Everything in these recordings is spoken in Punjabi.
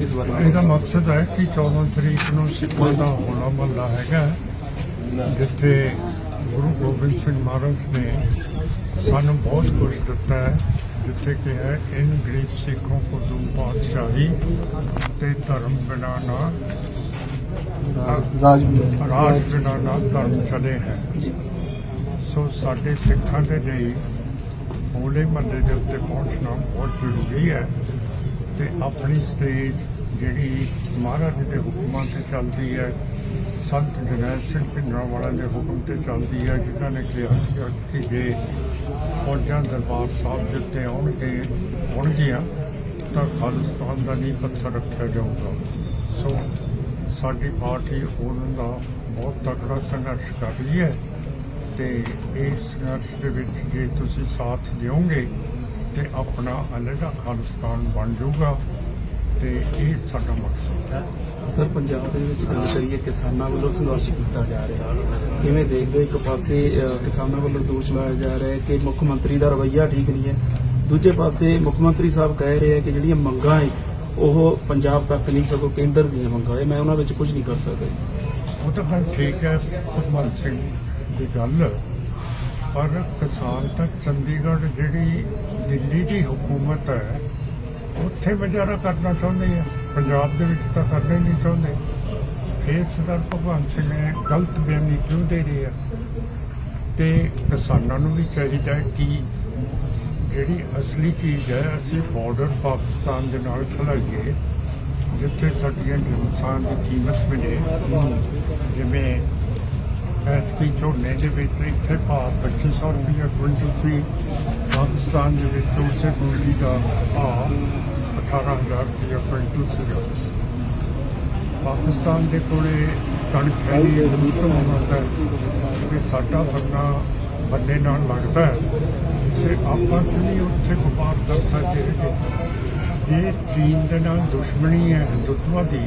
ਇਸ ਬਾਰੇ ਇਹਦਾ ਮਕਸਦ ਹੈ ਕਿ 14 ਤਰੀਕ ਨੂੰ ਸਿੱਖਾਂ ਦਾ ਹੋਲਾ ਮਹੱਲਾ ਹੈਗਾ ਜਿੱਥੇ ਗੁਰੂ ਗੋਬਿੰਦ ਸਿੰਘ ਮਹਾਰਾਜ ਨੇ ਸਾਨੂੰ ਬਹੁਤ ਕੁਝ ਦਿੱਤਾ ਹੈ ਜਿੱਥੇ ਕਿ ਹੈ ਇਨ ਗਰੀਬ ਸਿੱਖੋਂ ਕੋ ਦੂ ਪਾਤਸ਼ਾਹੀ ਤੇ ਧਰਮ ਬਿਨਾ ਨਾ ਰਾਜ ਰਾਜ ਬਿਨਾ ਨਾ ਧਰਮ ਚਲੇ ਹੈ। ਜੀ ਸੋ ਸਾਡੇ ਸਿੱਖਾਂ ਦੇ ਲਈ ਹੋਲੇ ਮਹੱਲੇ ਦੇ ਉੱਤੇ ਪਹੁੰਚਣਾ ਬਹੁਤ ਜ਼ਰੂਰੀ ਹੈ। ਤੇ ਆਪਣੀ ਸਟੇਜ ਜਿਹੜੀ ਮਹਾਰਾਜ ਦੇ ਹੁਕਮਾਂ ਤੇ ਚੱਲਦੀ ਹੈ, ਸੰਤ ਜਰਨੈਲ ਸਿੰਘ ਭਿੰਡਰਾਂਵਾਲਾ ਦੇ ਹੁਕਮ ਤੇ ਚੱਲਦੀ ਹੈ, ਜਿਨ੍ਹਾਂ ਨੇ ਕਿਹਾ ਸੀ ਕਿ ਜੇ ਫੌਜਾਂ ਦਰਬਾਰ ਸਾਹਿਬ ਦੇ ਉੱਤੇ ਆਉਣਗੇ, ਆਉਣਗੀਆਂ, ਤਾਂ ਖਾਲਿਸਤਾਨ ਦਾ ਨਹੀਂ ਪੱਥਰ ਰੱਖਿਆ ਜਾਊਗਾ। ਸੋ ਸਾਡੀ ਪਾਰਟੀ ਉਹਨਾਂ ਦਾ ਬਹੁਤ ਤਕੜਾ ਸੰਘਰਸ਼ ਕਰ ਰਹੀ ਹੈ ਤੇ ਇਸ ਸੰਘਰਸ਼ ਦੇ ਵਿੱਚ ਜੇ ਤੁਸੀਂ ਸਾਥ ਦਿਓਗੇ ਤੇ ਆਪਣਾ ਅਲੱਗਾ ਖਾਲਿਸਤਾਨ ਬਣ ਜਾਊਗਾ ਤੇ ਇਹ ਸਾਡਾ ਮਕਸਦ ਹੈ। ਸਰ ਪੰਜਾਬ ਦੇ ਵਿੱਚ ਗੱਲ ਕਰੀਏ ਕਿਸਾਨਾਂ ਵੱਲੋਂ ਸੰਘਰਸ਼ ਕੀਤਾ ਜਾ ਰਿਹਾ। ਕਿਵੇਂ ਦੇਖਦੇ? ਇੱਕ ਪਾਸੇ ਕਿਸਾਨਾਂ ਵੱਲੋਂ ਦੋਸ਼ ਲਾਇਆ ਜਾ ਰਿਹਾ ਹੈ ਕਿ ਮੁੱਖ ਮੰਤਰੀ ਦਾ ਰਵੱਈਆ ਠੀਕ ਨਹੀਂ ਹੈ। ਦੂਜੇ ਪਾਸੇ ਮੁੱਖ ਮੰਤਰੀ ਸਾਹਿਬ ਕਹਿ ਰਹੇ ਹੈ ਕਿ ਜਿਹੜੀਆਂ ਮੰਗਾਂ ਹੈ ਉਹ ਪੰਜਾਬ ਤੱਕ ਨਹੀਂ ਸਗੋਂ ਕੇਂਦਰ ਦੀਆਂ ਮੰਗਾਂ ਹੈ। ਮੈਂ ਉਹਨਾਂ ਵਿੱਚ ਕੁਝ ਨਹੀਂ ਕਰ ਸਕਦਾ। ਉਹ ਤਾਂ ਠੀਕ ਹੈ ਭਗਵੰਤ ਸਿੰਘ ਦੀ ਗੱਲ ਪਰ ਕਿਸਾਨ ਤਾਂ ਚੰਡੀਗੜ੍ਹ ਜਿਹੜੀ ਦਿੱਲੀ ਦੀ ਹਕੂਮਤ ਹੈ ਉੱਥੇ ਵਿਚਾਰਾ ਕਰਨਾ ਚਾਹੁੰਦੇ ਆ। ਪੰਜਾਬ ਦੇ ਵਿੱਚ ਤਾਂ ਕਰਨਾ ਹੀ ਨਹੀਂ ਚਾਹੁੰਦੇ। ਫਿਰ ਸਰਦਾਰ ਭਗਵੰਤ ਸਿੰਘ ਨੇ ਗਲਤ ਬਿਆਨੀ ਕਿਉਂ ਦੇ ਰਹੇ ਆ? ਤੇ ਕਿਸਾਨਾਂ ਨੂੰ ਵੀ ਚਾਹੀਦਾ ਹੈ ਕਿ ਜਿਹੜੀ ਅਸਲੀ ਚੀਜ਼ ਹੈ ਅਸੀਂ ਬਾਰਡਰ ਪਾਕਿਸਤਾਨ ਦੇ ਨਾਲ ਖਲਾਈਏ ਜਿੱਥੇ ਸਾਡੀਆਂ ਜਿੰਸਾਂ ਦੀ ਕੀਮਤ ਮਿਲੇ। ਜਿਵੇਂ ਐਤਕੀ ਝੋਨੇ ਦੇ ਵਿੱਚ ਇੱਥੇ ਭਾਅ 2500 ਰੁਪਏ ਕੁਇੰਟਲ ਸੀ, ਪਾਕਿਸਤਾਨ ਦੇ ਵਿੱਚ ਉਸੇ ਗੋਲੀ ਦਾ ਭਾਅ 18000 ਰੁਪਏ ਕੁਇੰਟਲ ਸੀਗਾ। ਪਾਕਿਸਤਾਨ ਦੇ ਕੋਲੇ ਕਣਕ ਹੈ ਇਹ ਦੂਸਰਾ ਹੁੰਦਾ ਕਿ ਸਾਡਾ ਬੰਨਾ ਬੰਨੇ ਨਾਲ ਲੱਗਦਾ ਹੈ ਤੇ ਆਪਾਂ ਕਿਉਂ ਉੱਥੇ ਵਪਾਰ ਕਰ ਸਕਦੇ ਹੈਗੇ? ਜੇ ਚੀਨ ਦੇ ਨਾਲ ਦੁਸ਼ਮਣੀ ਹੈ ਹਿੰਦੁਤਵਾ ਦੀ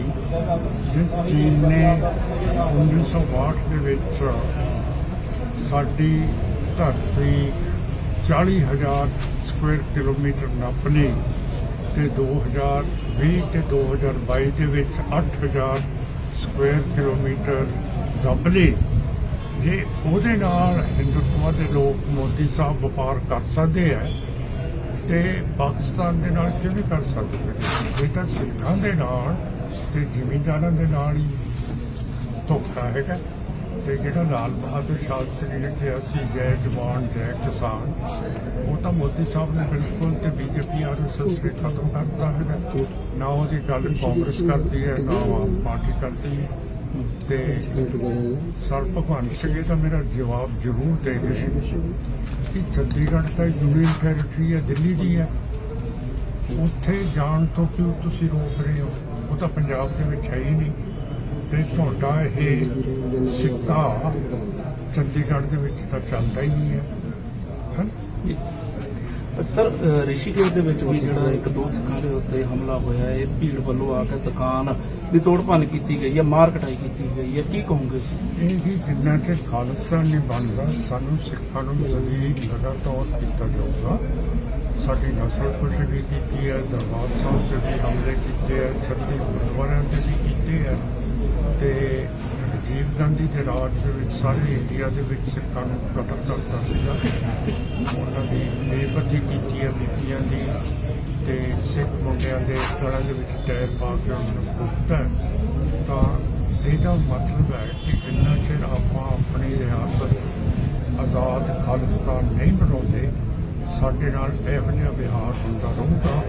ਜਿਸ ਚੀਨ ਨੇ 1962 ਦੇ ਵਿੱਚ ਸਾਡੀ ਧਰਤੀ 40000 ਸਕੁਅਰ ਕਿਲੋਮੀਟਰ ਨੱਪ ਲਈ ਤੇ 2020 ਤੇ 2022 ਦੇ ਵਿੱਚ 8000 ਸਕੁਅਰ ਕਿਲੋਮੀਟਰ ਦੱਬ ਲਈ। ਜੇ ਉਹਦੇ ਨਾਲ ਹਿੰਦੁਤਵਾ ਦੇ ਲੋਕ ਮੋਦੀ ਸਾਹਿਬ ਵਪਾਰ ਕਰ ਸਕਦੇ ਆ ਤੇ ਪਾਕਿਸਤਾਨ ਦੇ ਨਾਲ ਕਿਵੇਂ ਕਰ ਸਕਦੇ? ਇਹ ਤਾਂ ਸਿੱਖਾਂ ਦੇ ਨਾਲ ਤੇ ਜ਼ਿਮੀਂਦਾਰਾਂ ਦੇ ਨਾਲ ਹੀ ਧੋਖਾ ਹੈਗਾ। ਤੇ ਜਿਹੜਾ ਲਾਲ ਬਹਾਦਰ ਸ਼ਾਸਤਰੀ ਨੇ ਕਿਹਾ ਸੀ, ਜੈ ਜਵਾਨ, ਜੈ ਕਿਸਾਨ, ਉਹ ਤਾਂ ਮੋਦੀ ਸਾਹਿਬ ਨੇ ਬਿਲਕੁਲ ਤੇ ਬੀਜੇਪੀ ਆਰਐਸਐਸ ਨੇ ਖਤਮ ਕਰਤਾ ਹੈਗਾ। ਨਾ ਉਹਦੀ ਗੱਲ ਕਾਂਗਰਸ ਕਰਦੀ ਹੈ, ਨਾ ਆਮ ਪਾਰਟੀ ਕਰਦੀ ਹੈ। ਤੇ ਸਰ ਭਗਵੰਤ ਸਿੰਘ ਇਹ ਤਾਂ ਮੇਰਾ ਜਵਾਬ ਜ਼ਰੂਰ ਦੇ ਗਏ ਕਿ ਚੰਡੀਗੜ੍ਹ ਤਾਂ ਯੂਨੀਅਨ ਟੈਰੀਟਰੀ ਹੈ, ਦਿੱਲੀ ਦੀ ਹੈ। ਉੱਥੇ ਜਾਣ ਤੋਂ ਕਿਉਂ ਤੁਸੀਂ ਰੋਕ ਰਹੇ ਹੋ? ਉਹ ਤਾਂ ਪੰਜਾਬ ਦੇ ਵਿੱਚ ਹੈ ਹੀ ਨਹੀਂ। ਤੇ ਤੁਹਾਡਾ ਇਹ ਸਿੱਕਾ ਚੰਡੀਗੜ੍ਹ ਦੇ ਵਿੱਚ ਤਾਂ ਚੱਲਦਾ ਹੀ ਨਹੀਂ ਹੈ। ਹੈਂ? ਸਰ ਅ, ਰਿਸ਼ੀਕੇਸ਼ ਦੇ ਵਿੱਚ ਵੀ ਜਿਹੜਾ ਇੱਕ ਦੋ ਸਿੱਖਾਂ ਦੇ ਉੱਤੇ ਹਮਲਾ ਹੋਇਆ ਹੈ ਭੀੜ ਵੱਲੋਂ ਆ ਕੇ ਦੁਕਾਨ ਦੀ ਤੋੜ ਭੰਨ ਕੀਤੀ ਗਈ ਹੈ ਮਾਰ ਕਟਾਈ ਕੀਤੀ ਗਈ ਹੈ। ਕੀ ਕਹੋਗੇ ਜੀ ਇਹ ਜੀ ਜਿੰਨਾ ਕਿ ਖਾਲਸਤਾਨ ਨਹੀਂ ਬਣਦਾ ਸਾਨੂੰ ਸਿੱਖਾਂ ਨੂੰ ਜ਼ਮੀਨ ਲਗਾਤਾਰ ਕੀਤਾ ਜਾਊਗਾ। ਸਾਡੀ ਨਸਲ ਕੁਸ਼ ਵੀ ਕੀਤੀ ਹੈ ਦਰਬਾਰ ਸਾਹਿਬ ਤੇ ਵੀ ਹਮਲੇ ਕੀਤੇ ਆ ਛੱਤੀ ਗੁਰਦੁਆਰਿਆਂ ਤੇ ਵੀ ਕੀਤੇ ਹੈ ਤੇ ਰਾਜੀਵ ਗਾਂਧੀ ਦੇ ਰਾਜ ਦੇ ਵਿੱਚ ਸਾਰੇ ਇੰਡੀਆ ਦੇ ਵਿੱਚ ਸਿੱਖਾਂ ਨੂੰ ਕਤਲ ਕਰਤਾ ਸੀਗਾ। ਉਹਨਾਂ ਦੀ ਬੇਪਤੀ ਕੀਤੀ ਹੈ, ਬੀਬੀਆਂ ਦੀ। ਤੇ ਸਿੱਖ ਮੁੰਡਿਆਂ ਦੇ ਗਲਾਂ ਦੇ ਵਿੱਚ ਟੈਰ ਪਾ ਕੇ ਉਹਨਾਂ ਨੂੰ ਕੁੱਟਤਾ ਤਾਂ ਇਹਦਾ ਮਤਲਬ ਹੈ ਕਿ ਜਿੰਨਾ ਚਿਰ ਆਪਾਂ ਆਪਣੀ ਰਿਆਸਤ ਆਜ਼ਾਦ ਖਾਲਿਸਤਾਨ ਨਹੀਂ ਬਣਾਉਂਦੇ, ਸਾਡੇ ਨਾਲ ਇਹੋ ਜਿਹਾ ਵਿਹਾਰ ਹੁੰਦਾ ਰਹੂਗਾ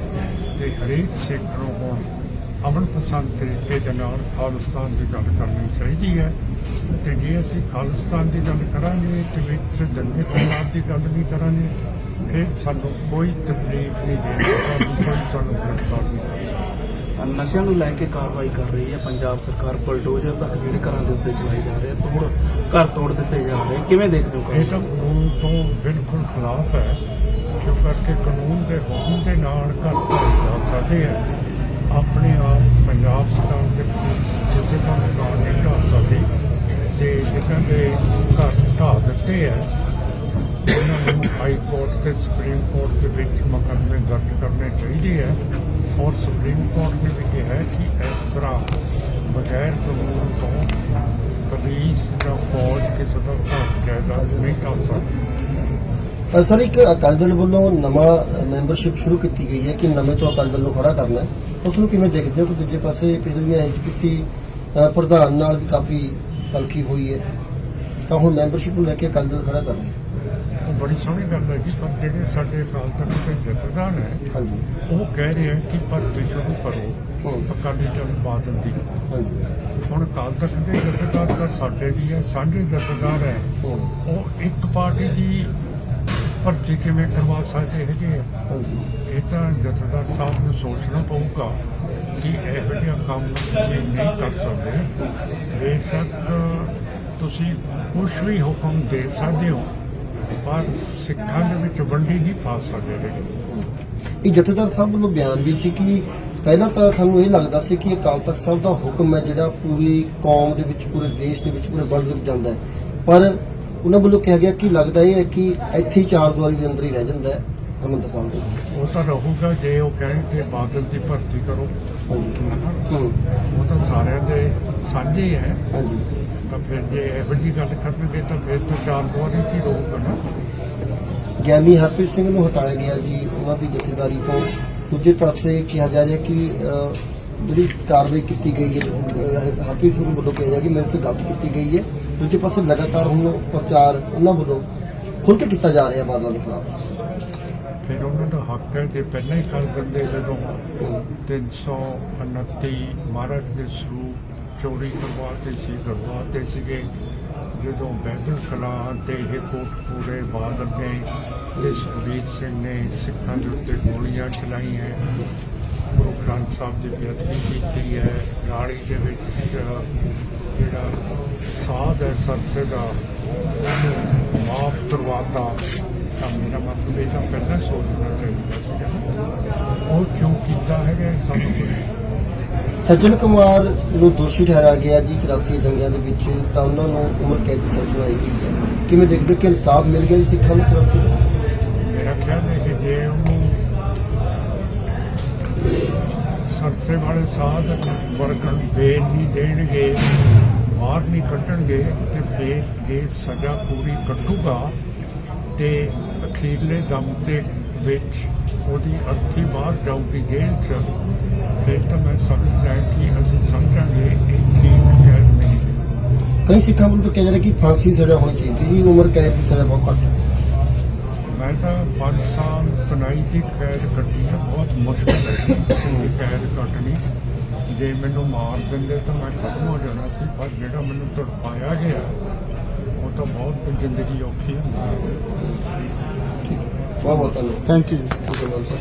ਤੇ ਹਰੇਕ ਸਿੱਖ ਨੂੰ ਹੁਣ ਅਮਨ ਪਸੰਦ ਤਰੀਕੇ ਦੇ ਨਾਲ ਖਾਲਿਸਤਾਨ ਦੀ ਗੱਲ ਕਰਨੀ ਚਾਹੀਦੀ ਹੈ। ਤੇ ਜੇ ਅਸੀਂ ਖਾਲਿਸਤਾਨ ਦੀ ਗੱਲ ਕਰਾਂਗੇ ਤੇ ਵਿੱਚ ਦੰਗੇ ਫਸਾਦ ਦੀ ਗੱਲ ਨਹੀਂ ਕਰਾਂਗੇ ਫਿਰ ਸਾਨੂੰ ਕੋਈ ਤਕਲੀਫ ਨਹੀਂ ਦੇਗਾ ਕੋਈ ਸਾਨੂੰ ਗ੍ਰਿਫਤਾਰ ਨਹੀਂ ਨਸ਼ਿਆਂ ਨੂੰ ਲੈ ਕੇ ਕਾਰਵਾਈ ਕਰ ਰਹੀ ਹੈ ਪੰਜਾਬ ਸਰਕਾਰ ਬਲਡੋਜ਼ਰ ਤੱਕ ਜਿਹੜੇ ਘਰਾਂ ਦੇ ਉੱਤੇ ਚਲਾਏ ਜਾ ਰਹੇ ਤੋੜ ਘਰ ਤੋੜ ਦਿੱਤੇ ਜਾ ਰਹੇ ਕਿਵੇਂ ਦੇਖਦੇ ਹੋ ਇਹ? ਤਾਂ ਕਾਨੂੰਨ ਤੋਂ ਬਿਲਕੁਲ ਖਿਲਾਫ ਹੈ ਜੋ ਕਰਕੇ ਕਾਨੂੰਨ ਦੇ ਹੁਕਮ ਦੇ ਨਾਲ ਘਰ ਢਾਏ ਜਾ ਸਕਦੇ ਆ। ਆਪਣੇ ਆਪ ਪੰਜਾਬ ਸਰਕਾਰ ਦੇ ਪੁਲਿਸ ਜਿਹਦੇ ਤੋਂ ਕਾਨੂੰਨ ਨਹੀਂ ਢਾਹ ਸਕਦੀ ਤੇ ਜਿਨ੍ਹਾਂ ਦੇ ਘਰ ਢਾਹ ਦਿੱਤੇ ਹੈ ਉਹਨਾਂ ਨੂੰ ਹਾਈ ਕੋਰਟ ਤੇ ਸੁਪਰੀਮ ਕੋਰਟ ਦੇ ਵਿੱਚ ਮੁਕੱਦਮੇ ਦਰਜ ਕਰਨੇ ਚਾਹੀਦੇ ਹੈ ਔਰ ਸੁਪਰੀਮ ਕੋਰਟ ਨੇ ਵੀ ਕਿਹਾ ਹੈ ਕਿ ਇਸ ਤਰ੍ਹਾਂ ਬਗੈਰ ਕਾਨੂੰਨ ਤੋਂ ਪੁਲਿਸ ਜਾਂ ਫੌਜ ਕਿਸੇ ਦਾ ਹੱਕ ਜਾਇਦਾਦ ਨਹੀਂ ਕਰ ਸਕਦੀ। ਸਰ ਇੱਕ ਅਕਾਲੀ ਦਲ ਵੱਲੋਂ ਨਵਾਂ ਮੈਂਬਰਸ਼ਿਪ ਸ਼ੁਰੂ ਕੀਤੀ ਗਈ ਹੈ ਕਿ ਨਵੇਂ ਤੋਂ ਅਕਾਲੀ ਦਲ ਨੂੰ ਖੜਾ ਕਰਨਾ ਹੈ। ਉਸ ਨੂੰ ਕਿਵੇਂ ਦੇਖਦੇ ਹੋ ਕਿ ਦੂਜੇ ਪਾਸੇ ਪਿਛਲੀਆਂ ਐਚਪੀਸੀ ਪ੍ਰਧਾਨ ਨਾਲ ਵੀ ਕਾਫੀ ਤਲਖੀ ਹੋਈ ਹੈ ਤਾਂ ਹੁਣ ਮੈਂਬਰਸ਼ਿਪ ਨੂੰ ਲੈ ਕੇ ਅਕਾਲੀ ਦਲ ਖੜਾ ਕਰ ਰਿਹਾ ਹੈ। ਉਹ ਬੜੀ ਸੋਹਣੀ ਗੱਲ ਹੈ ਜੀ ਪਰ ਜਿਹੜੇ ਸਾਡੇ ਅਕਾਲ ਤਖਤ ਦੇ ਜਥੇਦਾਰ ਹੈ ਹਾਂਜੀ। ਉਹ ਕਹਿ ਰਹੇ ਹੈ ਕਿ ਭਰਤੀ ਸ਼ੁਰੂ ਕਰੋ ਹੂੰ। ਅਕਾਲੀ ਦਲ ਬਾਦਲ ਦੀ। ਹਾਂਜੀ। ਹੁਣ ਅਕਾਲ ਤਖਤ ਦੇ ਜਥੇਦਾਰ ਸਾਡੇ ਵੀ ਹੈ ਸਾਂਝੇ ਜਥੇਦਾਰ ਹੈ। ਹੂੰ। ਉਹ ਇੱਕ ਪਾਰਟੀ ਦੀ ਭਰਤੀ ਕਿਵੇਂ ਕਰਵਾ ਸਕਦੇ ਹੈਗੇ ਆ ਇਹ ਤਾਂ ਜਥੇਦਾਰ ਸਾਹਿਬ ਨੂੰ ਸੋਚਣਾ ਪਊਗਾ ਕਿ ਇਹੋ ਜਿਹਾ ਕੰਮ ਤੁਸੀਂ ਨਹੀਂ ਕਰ ਸਕਦੇ। ਬੇਸ਼ੱਕ ਤੁਸੀਂ ਕੁਝ ਵੀ ਹੁਕਮ ਦੇ ਸਕਦੇ ਹੋ ਪਰ ਸਿੱਖਾਂ ਦੇ ਵਿੱਚ ਵੰਡੀ ਨਹੀਂ ਪਾ ਸਕਦੇ ਹੈਗੇ ਇਹ ਜਥੇਦਾਰ ਸਾਹਿਬ ਵੱਲੋਂ ਬਿਆਨ ਵੀ ਸੀ ਕਿ ਪਹਿਲਾਂ ਤਾਂ ਸਾਨੂੰ ਇਹ ਲੱਗਦਾ ਸੀ ਕਿ ਅਕਾਲ ਤਖਤ ਸਾਹਿਬ ਦਾ ਹੁਕਮ ਹੈ ਜਿਹੜਾ ਪੂਰੀ ਕੌਮ ਦੇ ਵਿੱਚ ਪੂਰੇ ਦੇਸ਼ ਦੇ ਵਿੱਚ ਪੂਰੇ ਵਰਲਡ ਦੇ ਵਿੱਚ ਜਾਂਦਾ ਹੈ। ਪਰ ਉਹਨਾਂ ਵੱਲੋਂ ਕਿਹਾ ਗਿਆ ਕਿ ਲੱਗਦਾ ਇਹ ਹੈ ਕਿ ਇੱਥੇ ਹੀ ਚਾਰ ਦੀਵਾਰੀ ਦੇ ਅੰਦਰ ਹੀ ਰਹਿ ਜਾਂਦਾ ਹੈ ਹਰਮੰਦਰ ਸਾਹਿਬ ਦੇ। ਉਹ ਤਾਂ ਰਹੂਗਾ ਜੇ ਉਹ ਕਹਿਣ ਕਿ ਬਾਦਲ ਦੀ ਭਰਤੀ ਕਰੋ। ਹੂੰ ਉਹ ਤਾਂ ਸਾਰਿਆਂ ਦੇ ਸਾਂਝੇ ਹੀ ਹੈ। ਹਾਂਜੀ। ਤਾਂ ਫਿਰ ਜੇ ਇਹੋ ਜਿਹੀ ਗੱਲ ਕਰਨਗੇ ਤਾਂ ਫਿਰ ਤਾਂ ਚਾਰ ਦੁਆਰੀ ਚ ਹੀ ਰਹੂਗਾ ਨਾ। ਗਿਆਨੀ ਹਰਪ੍ਰੀਤ ਸਿੰਘ ਨੂੰ ਹਟਾਇਆ ਗਿਆ ਜੀ ਉਹਨਾਂ ਦੀ ਜਥੇਦਾਰੀ ਤੋਂ। ਦੂਜੇ ਪਾਸੇ ਕਿਹਾ ਜਾ ਰਿਹਾ ਕਿ ਅਹ, ਜਿਹੜੀ ਕਾਰਵਾਈ ਕੀਤੀ ਗਈ ਹੈ ਅਹ, ਹਰਪ੍ਰੀਤ ਸਿੰਘ ਵੱਲੋਂ ਕਿਹਾ ਜਾ ਕਿ ਮੇਰੇ ਤੇ ਗਲਤ ਕੀਤੀ ਗਈ ਹੈ। ਦੂਜੇ ਪਾਸੇ ਲਗਾਤਾਰ ਹੁਣ ਪ੍ਰਚਾਰ ਉਹਨਾਂ ਵੱਲੋਂ ਖੁੱਲ੍ਹ ਕੇ ਕੀਤਾ ਜਾ ਰਿਹਾ ਬਾਦਲਾਂ ਦੇ ਖਿਲਾਫ। ਫਿਰ ਉਹਨਾਂ ਦਾ ਹੱਕ ਹੈ ਜੇ ਪਹਿਲਾਂ ਹੀ ਕਰ ਦਿੰਦੇ ਜਦੋਂ 329 ਮਹਾਰਾਜ ਦੇ ਸਰੂਪ ਚੋਰੀ ਕਰਵਾਤੇ ਸੀ ਕਰਵਾਤੇ ਸੀਗੇ। ਜਦੋਂ ਬੈਦਲ ਸਲਾਹ ਤੇ ਇਹ ਕੋਟਪੂਰੇ ਬਾਦਲ ਨੇ ਤੇ ਸੁਖਬੀਰ ਸਿੰਘ ਨੇ ਸਿੱਖਾਂ ਦੇ ਉੱਤੇ ਗੋਲੀਆਂ ਚਲਾਈਆਂ। ਗੁਰੂ ਗ੍ਰੰਥ ਸਾਹਿਬ ਦੀ ਬੇਅਦਬੀ ਕੀਤੀ ਹੈ। ਰਾੜੀ ਦੇ ਵਿੱਚ ਜਿਹੜਾ ਸਾਧ ਹੈ ਸਰਸੇ ਦਾ ਮਾਫ ਕਰਵਾਤਾ। ਤਾਂ ਮੇਰਾ ਮਤਲਬ ਇਹ ਤਾਂ ਪਹਿਲਾਂ ਸੋਚਣਾ ਚਾਹੀਦਾ ਸੀ ਉਹ ਕਿਉਂ ਕੀਤਾ ਹੈਗਾ ਸਾਨੂੰ ਸੱਜਣ ਕੁਮਾਰ ਨੂੰ ਦੋਸ਼ੀ ਠਹਿਰਾਇਆ ਗਿਆ ਜੀ 84 ਦੰਗਿਆਂ ਦੇ ਵਿੱਚ ਤਾਂ ਉਹਨਾਂ ਨੂੰ ਉਮਰ ਕੈਦ ਦੀ ਸਜ਼ਾ ਸੁਣਾਈ ਗਈ ਹੈ। ਕਿਵੇਂ ਦੇਖਦੇ ਕਿ ਇਨਸਾਫ ਮਿਲ ਗਿਆ ਜੀ ਸਿੱਖਾਂ ਨੂੰ 84 ਨੂੰ? ਮੇਰਾ ਖਿਆਲ ਹੈ ਕਿ ਜੇ ਉਹਨੂੰ ਸਰਸੇ ਵਾਲੇ ਸਾਧ ਵਰਗਣ ਬੇਲ ਨਹੀਂ ਦੇਣਗੇ ਬਾਹਰ ਨਹੀਂ ਕੱਢਣਗੇ ਤੇ ਫਿਰ ਜੇ ਸਜ਼ਾ ਪੂਰੀ ਕੱਟੂਗਾ ਤੇ ਅਖੀਰਲੇ ਦਮ ਤੇ ਵਿੱਚ ਉਹਦੀ ਅਰਥੀ ਬਾਹਰ ਜਾਊਗੀ ਜੇਲ੍ਹ ਚ ਫਿਰ ਤਾਂ ਮੈਂ ਸਮਝਦਾ ਕਿ ਅਸੀਂ ਸਮਝਾਂਗੇ ਇਹ ਠੀਕ ਹੈ ਨਹੀਂ। ਕਈ ਸਿੱਖਾਂ ਵੱਲੋਂ ਤਾਂ ਕਿਹਾ ਜਾ ਰਿਹਾ ਕਿ ਫਾਂਸੀ ਦੀ ਸਜ਼ਾ ਹੋਣੀ ਚਾਹੀਦੀ ਜੀ ਉਮਰ ਕੈਦ ਦੀ ਸਜ਼ਾ ਬਹੁਤ ਘੱਟ ਹੈ। ਮੈਂ ਤਾਂ 5 ਸਾਲ ਤਨਾਈ ਦੀ ਕੈਦ ਕੱਟੀ ਹੈ ਬਹੁਤ ਮੁਸ਼ਕਲ ਹੈ ਇਹ ਕੈਦ ਕੱਟਣੀ ਜੇ ਮੈਨੂੰ ਮਾਰ ਦਿੰਦੇ ਤਾਂ ਮੈਂ ਖਤਮ ਹੋ ਜਾਣਾ ਸੀ ਪਰ ਜਿਹੜਾ ਮੈਨੂੰ ਤੜਪਾਇਆ ਗਿਆ ਉਹ ਤਾਂ ਬਹੁਤ ਜ਼ਿੰਦਗੀ ਔਖੀ ਹੁੰਦੀ ਹੈ ਬਹੁਤ ਬਹੁਤ ਥੈਂਕ ਯੂ